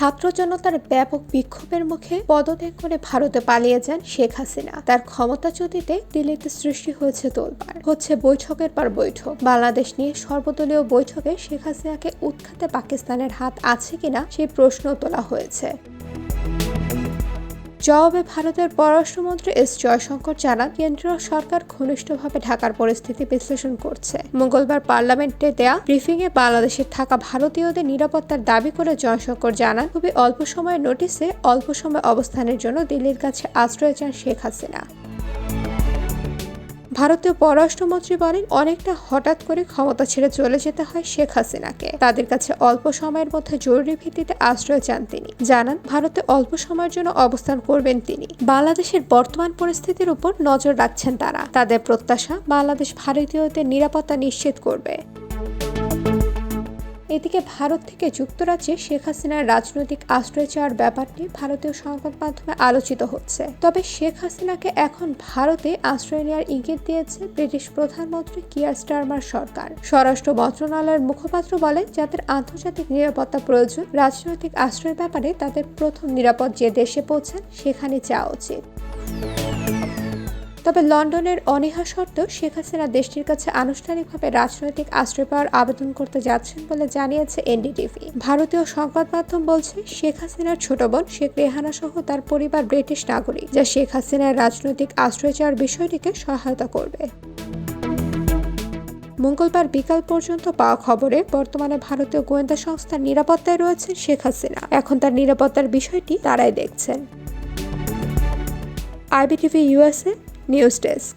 ছাত্র জনতার ব্যাপক বিক্ষোভের মুখে পদত্যাগ করে ভারতে পালিয়ে যান শেখ হাসিনা। তার ক্ষমতাচ্যুতিতে দিল্লিতে সৃষ্টি হয়েছে তোলপাড়। হচ্ছে বৈঠকের পর বৈঠক। বাংলাদেশ নিয়ে সর্বদলীয় বৈঠকে শেখ হাসিনাকে উৎখাতে পাকিস্তানের হাত আছে কিনা সেই প্রশ্ন তোলা হয়েছে। জবাবে ভারতের পররাষ্ট্রমন্ত্রী এস জয়শঙ্কর জানান, কেন্দ্রীয় সরকার ঘনিষ্ঠভাবে ঢাকার পরিস্থিতি বিশ্লেষণ করছে। মঙ্গলবার পার্লামেন্টে দেয়া ব্রিফিংয়ে বাংলাদেশে থাকা ভারতীয়দের নিরাপত্তার দাবি করে জয়শঙ্কর জানান, খুবই অল্প সময়ের নোটিসে অল্প সময় অবস্থানের জন্য দিল্লির কাছে আশ্রয় চান শেখ হাসিনা। ভারতীয় পররাষ্ট্রমন্ত্রী বলেন, অনেকটা হঠাৎ করে ক্ষমতা ছেড়ে চলে যেতে হয় শেখ হাসিনাকে। তাদের কাছে অল্প সময়ের মধ্যে জরুরি ভিত্তিতে আশ্রয় চান তিনি। জানান, ভারতে অল্প সময়ের জন্য অবস্থান করবেন তিনি। বাংলাদেশের বর্তমান পরিস্থিতির উপর নজর রাখছেন তারা। তাদের প্রত্যাশা, বাংলাদেশ ভারতীয়দের নিরাপত্তা নিশ্চিত করবে। এদিকে ভারত থেকে যুক্তরাজ্যে শেখ হাসিনার রাজনৈতিক আশ্রয় চাওয়ার ব্যাপারটি ভারতীয় সংবাদ মাধ্যমে আলোচিত হচ্ছে। তবে শেখ হাসিনাকে এখন ভারতে আশ্রয় নেওয়ার ইঙ্গিত দিয়েছে ব্রিটিশ প্রধানমন্ত্রী কিয়ার স্টারমার সরকার। স্বরাষ্ট্র মন্ত্রণালয়ের মুখপাত্র বলেন, যাদের আন্তর্জাতিক নিরাপত্তা প্রয়োজন, রাজনৈতিক আশ্রয়ের ব্যাপারে তাদের প্রথম নিরাপদ যে দেশে পৌঁছান সেখানে যাওয়া উচিত। তবে লন্ডনের অনীহা সত্ত্বেও শেখ হাসিনা দেশটির কাছে আনুষ্ঠানিকভাবে রাজনৈতিক আশ্রয় পাওয়ার আবেদন করতে যাচ্ছেন বলে জানিয়েছে এনডিটিভি। ভারতীয় সংবাদ মাধ্যম বলছে, শেখ হাসিনার ছোট বোন শেখ রেহানা সহ তার পরিবার ব্রিটিশ নাগরিক, যা শেখ হাসিনার রাজনৈতিক আশ্রয় চাওয়ার বিষয়টিকে সহায়তা করবে। মঙ্গলবার বিকাল পর্যন্ত পাওয়া খবরে বর্তমানে ভারতীয় গোয়েন্দা সংস্থার নিরাপত্তায় রয়েছেন শেখ হাসিনা। এখন তার নিরাপত্তার বিষয়টি তারাই দেখছেন। IBTV USA news desk